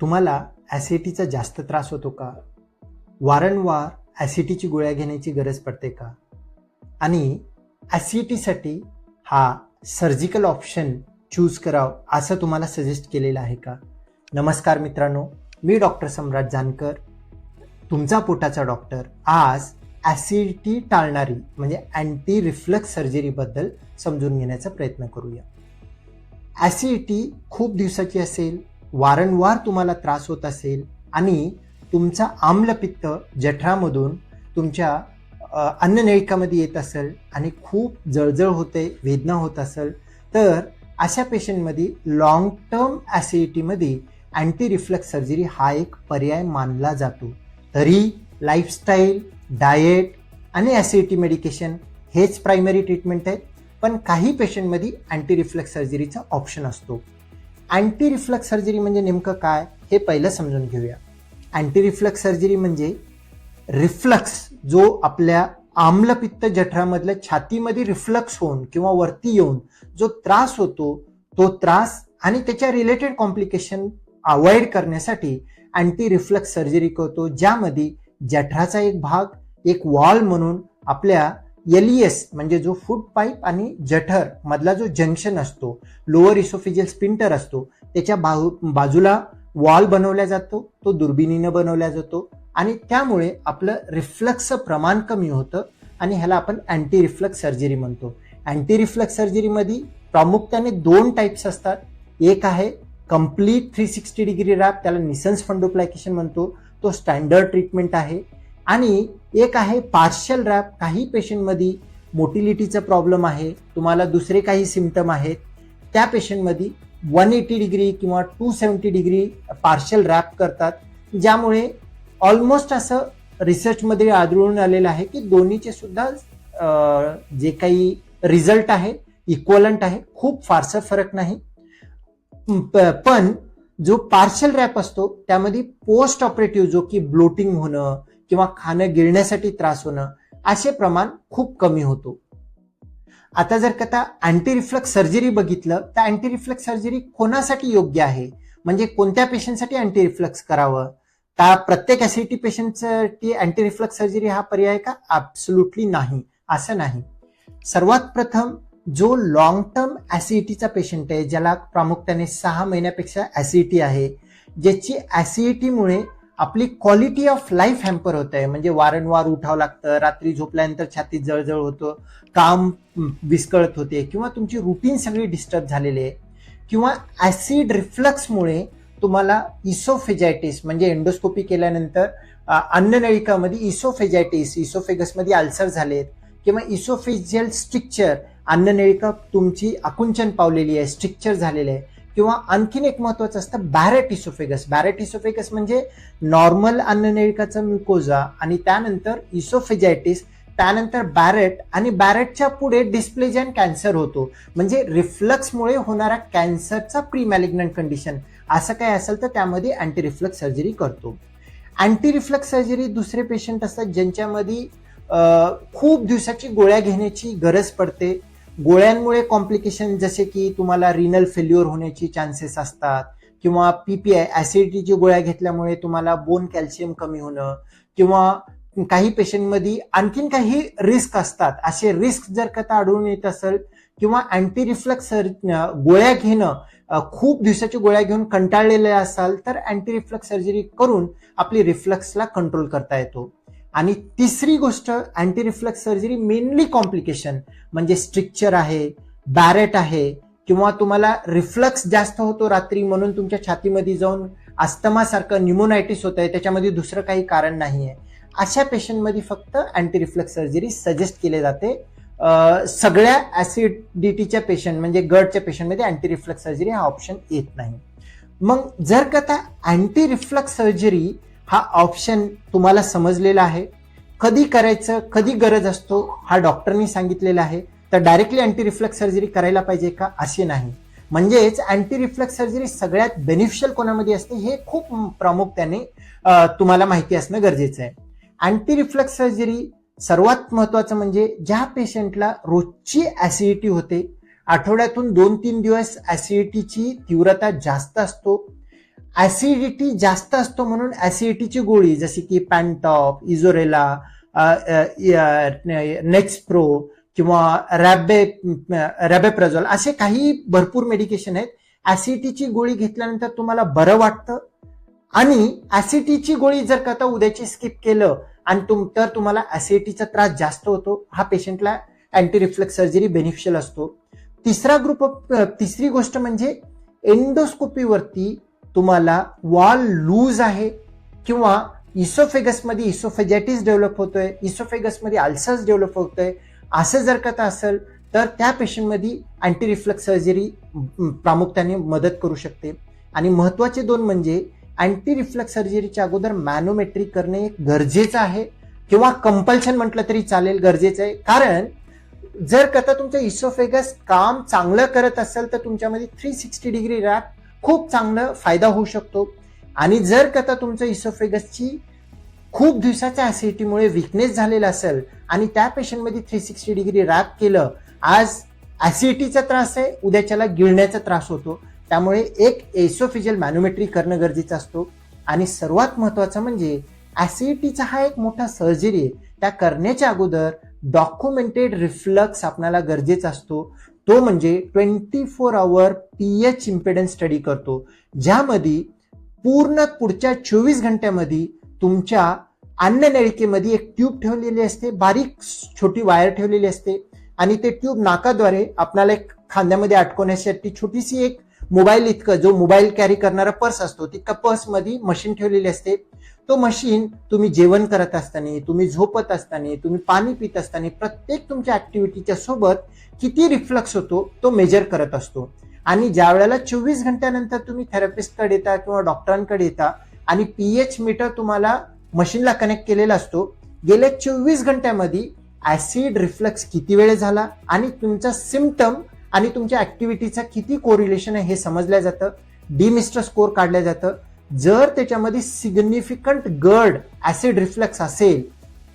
तुम्हाला ॲसिडिटीचा जास्त त्रास होतो का? वारंवार ॲसिडिटीची गोळ्या घेण्याची गरज पडते का? आणि ॲसिडिटीसाठी हा सर्जिकल ऑप्शन चूज करावं असं तुम्हाला सजेस्ट केलेलं आहे का? नमस्कार मित्रांनो मी डॉक्टर सम्राट जानकर तुमचा पोटाचा डॉक्टर आज ॲसिडिटी टाळणारी म्हणजे अँटी रिफ्लक्स सर्जरीबद्दल समजून घेण्याचा प्रयत्न करूया. ॲसिडिटी खूप दिवसाची असेल वारंवार तुम्हाला त्रास होत असेल आणि तुमचा आम्लपित्त जठरामधून तुमच्या अन्ननळिकामध्ये येत असेल आणि खूप जळजळ होते वेदना होत असेल तर अशा पेशंटमध्ये लॉंग टर्म ॲसिडिटीमध्ये अँटी रिफ्लक्स सर्जरी हा एक पर्याय मानला जातो. तरी लाईफस्टाईल डाएट आणि ॲसिडिटी मेडिकेशन हेच प्रायमरी ट्रीटमेंट आहेत पण काही पेशंटमध्ये अँटी रिफ्लक्स सर्जरीचा ऑप्शन असतो. अँटी रिफ्लक्स सर्जरी म्हणजे नेमकं काय हे पहिलं समजून घेऊया. अँटी रिफ्लक्स सर्जरी म्हणजे रिफ्लक्स जो आपल्या आम्लपित्त जठरामधल्या छातीमध्ये रिफ्लक्स होऊन किंवा वरती येऊन जो त्रास होतो तो त्रास आणि त्याच्या रिलेटेड कॉम्प्लिकेशन अवॉइड करण्यासाठी अँटी रिफ्लक्स सर्जरी करतो ज्यामध्ये जठराचा एक भाग एक वॉल म्हणून आपल्या एलईएस म्हणजे जो फूड पाईप आणि जठर मधला जो जंक्शन असतो लोअर इसोफिजियल स्पिंटर असतो त्याच्या बाजू बाजूला वॉल बनवला जातो तो दुर्बिणीनं बनवला जातो आणि त्यामुळे आपलं रिफ्लक्सचं प्रमाण कमी होतं आणि ह्याला आपण अँटी रिफ्लक्स सर्जरी म्हणतो. अँटी रिफ्लक्स सर्जरीमध्ये प्रामुख्याने दोन टाईप्स असतात. एक आहे complete three sixty degree wrap त्याला निसन्स फंडोप्लायकेशन म्हणतो. तो स्टँडर्ड ट्रीटमेंट आहे. आणि एक आहे पार्शल रॅप काही पेशंटमध्ये मोटिलिटीचा प्रॉब्लेम आहे. तुम्हाला दुसरे काही सिमटम आहेत. त्या पेशंटमध्ये वन एटी डिग्री किंवा two seventy degree partial wrap करतात. ज्यामुळे ऑलमोस्ट असं रिसर्चमध्ये आढळून आलेलं आहे की दोन्हीचे सुद्धा जे काही रिझल्ट आहे इक्वलंट आहे खूप फारसा फरक नाही. प- पण जो पार्शल रॅप असतो त्यामध्ये पोस्ट ऑपरेटिव्ह जो की ब्लोटिंग होणं किंवा खाणं गिळण्यासाठी त्रास होणं असे प्रमाण खूप कमी होतो. आता जर का अँटी रिफ्लक्स सर्जरी बघितलं तर अँटी रिफ्लक्स सर्जरी कोणासाठी योग्य आहे? म्हणजे कोणत्या पेशंटसाठी अँटी रिफ्लक्स करावं? का प्रत्येक ऍसिडिटी पेशंटसाठी अँटी रिफ्लक्स सर्जरी हा पर्याय का? ऍब्सुल्युटली नाही. असं नाही. सर्वात प्रथम जो लॉंग टर्म ऍसिडिटीचा पेशंट आहे ज्याला प्रामुख्याने सहा महिन्यापेक्षा ऍसिडिटी आहे ज्याची ऍसिडिटीमुळे आपली क्वालिटी ऑफ लाईफ हॅम्पर होत आहे म्हणजे वारंवार उठावं लागतं. रात्री झोपल्यानंतर छातीत जळजळ होतं. काम विस्कळत होते. किंवा तुमची रुटीन सगळी डिस्टर्ब झालेली आहे. किंवा ऍसिड रिफ्लक्समुळे तुम्हाला इसोफेजायटिस म्हणजे एंडोस्कोपी केल्यानंतर अन्ननळिकामध्ये इसोफेजायटिस इसोफेगसमध्ये अल्सर झालेत किंवा इसोफेजियल स्ट्रिक्चर अन्ननळिका तुमची आकुंचन पावलेली आहे स्ट्रिक्चर झालेलं आहे. किंवा आणखीन एक महत्वाचं असतं बॅरेट इसोफेगस बॅरेट इसोफेगस म्हणजे नॉर्मल अन्ननळिकाचा म्युकोजा आणि त्यानंतर इसोफेजायटिस त्यानंतर बॅरेट आणि बॅरेटच्या पुढे डिस्प्लेजन कॅन्सर होतो. म्हणजे रिफ्लक्समुळे होणारा कॅन्सरचा प्री मॅलिग्नंट कंडिशन असं काय असेल तर त्यामध्ये अँटी रिफ्लक्स सर्जरी करतो. अँटी रिफ्लक्स सर्जरी दुसरे पेशंट असतात ज्यांच्यामध्ये खूप दिवसाची गोळ्या घेण्याची गरज पडते. गोळ्यांमुळे कॉम्प्लिकेशन जसे की तुम्हाला रिनल फेल्युअर होण्याची चान्सेस असतात किंवा पीपीआय ऍसिडिटीची गोळ्या घेतल्यामुळे तुम्हाला बोन कॅल्शियम कमी होणं किंवा काही पेशंटमध्ये आणखीन काही रिस्क असतात. असे रिस्क जर का आढळून येत असेल किंवा अँटी रिफ्लक्स गोळ्या घेणं खूप दिवसाची गोळ्या घेऊन कंटाळलेल्या असाल तर अँटी रिफ्लक्स सर्जरी करून आपली रिफ्लक्सला कंट्रोल करता येतो. आणि तिसरी गोष्ट anti reflux surgery mainly complication म्हणजे स्ट्रिक्चर आहे बॅरेट आहे किंवा तुम्हाला रिफ्लक्स जास्त होतो रात्री म्हणून तुमच्या छातीमध्ये जाऊन अस्थमासारखं न्युमोनायटिस होत आहे त्याच्यामध्ये दुसरं काही कारण नाही आहे अशा पेशंटमध्ये फक्त अँटी रिफ्लक्स सर्जरी सजेस्ट केले जाते. सगळ्या ऍसिडिटीच्या पेशंट म्हणजे गटच्या पेशंटमध्ये अँटी रिफ्लक्स सर्जरी हा ऑप्शन येत नाही. मग जर का त्या अँटी रिफ्लक्स सर्जरी हा ऑप्शन तुम्हाला समजलेला आहे. कधी करायचं कधी गरज असतो हा डॉक्टरनी सांगितलेला आहे. तर डायरेक्टली अँटी रिफ्लक्स सर्जरी करायला पाहिजे का? असे नाही. म्हणजेच अँटी रिफ्लक्स सर्जरी सगळ्यात बेनिफिशियल कोणामध्ये असते हे खूप प्रामुख्याने तुम्हाला माहिती असणं गरजेचं आहे. अँटी रिफ्लक्स सर्जरी सर्वात महत्वाचं म्हणजे ज्या पेशंटला रोजची ऍसिडिटी होते आठवड्यातून दोन तीन दिवस ऍसिडिटीची तीव्रता जास्त असतो ऍसिडिटी जास्त असतो म्हणून ऍसिडिटीची गोळी जशी की पॅन्टॉप इझोरेला नेक्सप्रो किंवा रॅबे रॅबेप्रझॉल असे काही भरपूर मेडिकेशन आहेत. ऍसिडिटीची गोळी घेतल्यानंतर तुम्हाला बरं वाटतं. आणि ऍसिडिटीची गोळी जर का उद्याची स्किप केलं आणि तुम तर तुम्हाला ऍसिडिटीचा त्रास जास्त होतो. हा पेशंटला अँटी रिफ्लेक्स सर्जरी बेनिफिशियल असतो. तिसरा ग्रुप ऑफ तिसरी गोष्ट म्हणजे एंडोस्कोपीवरती तुम्हाला वॉल लूज आहे किंवा इसोफेगसमध्ये इसोफेजॅटिस डेव्हलप होतोय इसोफेगसमध्ये अल्सर्स डेव्हलप होतोय. असं जर का असेल तर त्या पेशंटमध्ये अँटी रिफ्लेक्स सर्जरी प्रामुख्याने मदत करू शकते. आणि महत्त्वाचे दोन म्हणजे अँटी रिफ्लेक्स सर्जरीच्या अगोदर मॅनोमेट्री करणे गरजेचं आहे किंवा कंपल्शन म्हटलं तरी चालेल गरजेचं आहे. कारण जर कथा तुमचं इसोफेगस काम चांगलं करत असेल तर तुमच्यामध्ये थ्री सिक्स्टी डिग्री रॅप खूप चांगला फायदा होऊ शकतो. आणि जर कथा तुमचं इसोफेगसची खूप दिवसाच्या ऍसिडिटीमुळे विकनेस झालेला असेल आणि त्या पेशंटमध्ये थ्री सिक्स्टी डिग्री राग केलं आज ऍसिडिटीचा त्रास आहे उद्याच्याला गिळण्याचा त्रास होतो. त्यामुळे एक एसोफिजियल मॅन्युमेट्री करणं गरजेचं असतो. आणि सर्वात महत्वाचं म्हणजे ऍसिडिटीचा हा एक मोठा सर्जरी आहे. त्या करण्याच्या अगोदर डॉक्युमेंटेड रिफ्लक्स आपणाला गरजेचा असतो. तो म्हणजे twenty four hour P H impedance study करतो ज्यामध्ये पूर्ण पुढच्या चोवीस घंट्यामध्ये तुमच्या अन्ननळिकेमध्ये एक ट्यूब ठेवलेली असते बारीक छोटी वायर ठेवलेली असते आणि ते ट्यूब नाकाद्वारे आपल्याला एक खांद्यामध्ये अटकवण्यासाठी छोटीशी एक मोबाईल इतकं जो मोबाईल कॅरी करणारा पर्स असतो तितका पर्समध्ये मशीन ठेवलेली असते. तो मशीन तुम्ही जेवण करत असताना तुम्ही झोपत असताना तुम्ही पाणी पित असताना प्रत्येक तुमच्या ऍक्टिव्हिटीच्या सोबत किती रिफ्लक्स होतो तो मेजर करत असतो. आणि ज्या वेळेला चोवीस घंट्यानंतर तुम्ही थेरपिस्टकडे येता किंवा डॉक्टरांकडे येता आणि पीएच मीटर तुम्हाला मशीनला कनेक्ट केलेला असतो गेल्या चोवीस घंट्यामध्ये ऍसिड रिफ्लक्स किती वेळ झाला आणि तुमचा सिमटम आणि तुमच्या ऍक्टिव्हिटीचा किती कोरिलेशन आहे हे समजलं जातं. डीमिस्टर स्कोर काढलं जातं. जर त्याच्यामध्ये सिग्निफिकंट गड ऍसिड रिफ्लेक्स असेल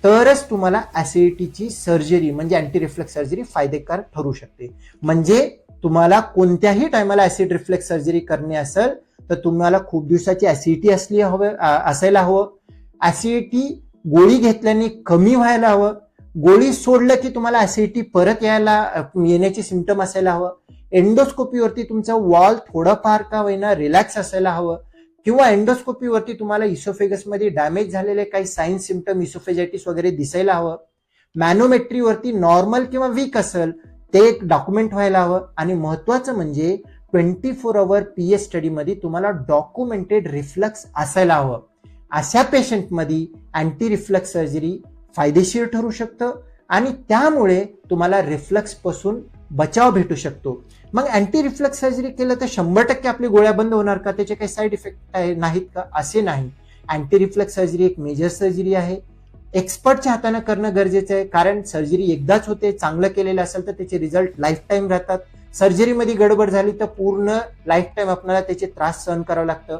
तरच तुम्हाला ऍसिडिटीची सर्जरी म्हणजे अँटी रिफ्लेक्स सर्जरी फायदेकार ठरू शकते. म्हणजे तुम्हाला कोणत्याही टायमाला ऍसिड रिफ्लेक्स सर्जरी करणे असेल तर तुम्हाला खूप दिवसाची ऍसिडिटी असली हवं असायला हवं. ऍसिडिटी गोळी घेतल्याने कमी व्हायला हवं. गोळी सोडलं की तुम्हाला ऍसिडिटी परत यायला येण्याची सिमटम असायला हवं. एंडोस्कोपीवरती तुमचा वॉल थोडंफार का होईना रिलॅक्स असायला हवं. किंवा एंडोस्कोपीवरती तुम्हाला इसोफेगसमध्ये डॅमेज झालेले काही साईन सिमटम इसोफेजायटिस वगैरे दिसायला हवं. मॅनोमेट्रीवरती नॉर्मल किंवा वीक असेल ते एक डॉक्युमेंट व्हायला हवं. आणि महत्वाचं म्हणजे twenty four hour P S स्टडीमध्ये तुम्हाला डॉक्युमेंटेड रिफ्लक्स असायला हवं. अशा पेशंटमध्ये अँटी रिफ्लक्स सर्जरी फायदेशीर ठरू शकतं. आणि त्यामुळे तुम्हाला रिफ्लक्सपासून बचाव भेटू शकतो. मग अँटी रिफ्लक्स सर्जरी केलं तर शंभर टक्के आपली गोळ्या बंद होणार का? त्याचे काही साईड इफेक्ट आहे नाहीत का? असे नाही. अँटी रिफ्लक्स सर्जरी एक मेजर सर्जरी आहे. एक्सपर्टच्या हाताने करणं गरजेचं आहे. कारण सर्जरी एकदाच होते चांगलं केलेलं असेल तर त्याचे रिझल्ट लाईफ टाईम राहतात सर्जरीमध्ये गडबड झाली तर पूर्ण लाईफ टाईम आपल्याला त्याचे त्रास सहन करावं लागतं.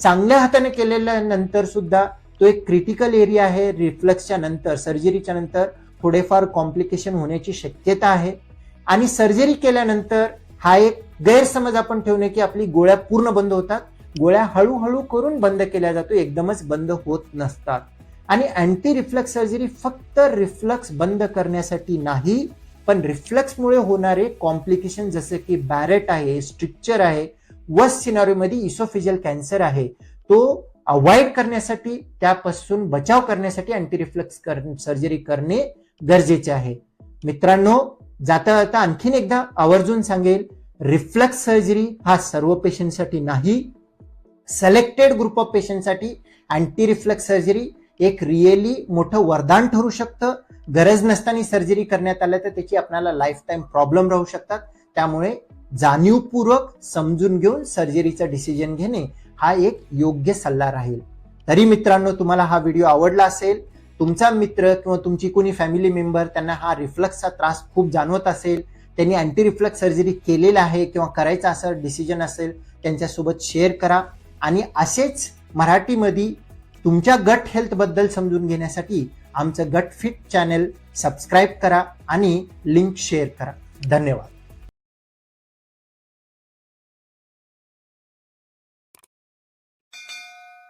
चांगल्या हाताने केलेल्या नंतर सुद्धा तो एक क्रिटिकल एरिया आहे रिफ्लक्सच्या नंतर सर्जरीच्या नंतर थोडेफार कॉम्प्लिकेशन होण्याची शक्यता आहे. आणि सर्जरी केल्यानंतर हा एक गैरसमज आपण ठेवणे की आपली गोळ्या पूर्ण बंद होतात. गोळ्या हळूहळू करून बंद केल्या जातो. एकदमच बंद होत नसतात. आणि अँटी रिफ्लक्स सर्जरी फक्त रिफ्लक्स बंद करण्यासाठी नाही पण रिफ्लक्समुळे होणारे कॉम्प्लिकेशन जसे की बॅरेट आहे स्ट्रिक्चर आहे वस सिनारीमध्ये इसोफिजियल कॅन्सर आहे. तो अवॉइड करण्यासाठी त्यापासून बचाव करण्यासाठी अँटी रिफ्लक्स सर्जरी करणे गरजेचे आहे. मित्रांनो जाता जाता आणखीन एकदा आवर्जून सांगेल रिफ्लक्स सर्जरी हा सर्व पेशंटसाठी नाही सिलेक्टेड ग्रुप ऑफ पेशंटसाठी अँटी रिफ्लक्स सर्जरी एक रिअली मोठं वरदान ठरू शकतं. गरज नसताना सर्जरी करण्यात आलं तर त्याची आपल्याला लाईफ टाईम प्रॉब्लेम राहू शकतात. त्यामुळे जाणीवपूर्वक समजून घेऊन सर्जरीचा डिसिजन घेणे हा एक योग्य सल्ला राहील. तरी मित्रांनो तुम्हाला हा व्हिडिओ आवडला असेल तुमचा मित्र किंवा तुमची कोणी फॅमिली मेंबर त्यांना हा रिफ्लक्सचा त्रास खूप जाणवत असेल त्यांनी अँटी रिफ्लक्स सर्जरी केलेला आहे किंवा करायचं असं डिसिजन असेल त्यांच्यासोबत शेअर करा. आणि असेच मराठीमध्ये तुमच्या गट हेल्थबद्दल समजून घेण्यासाठी आमचं गट फिट चॅनल सबस्क्राईब करा आणि लिंक शेअर करा. धन्यवाद.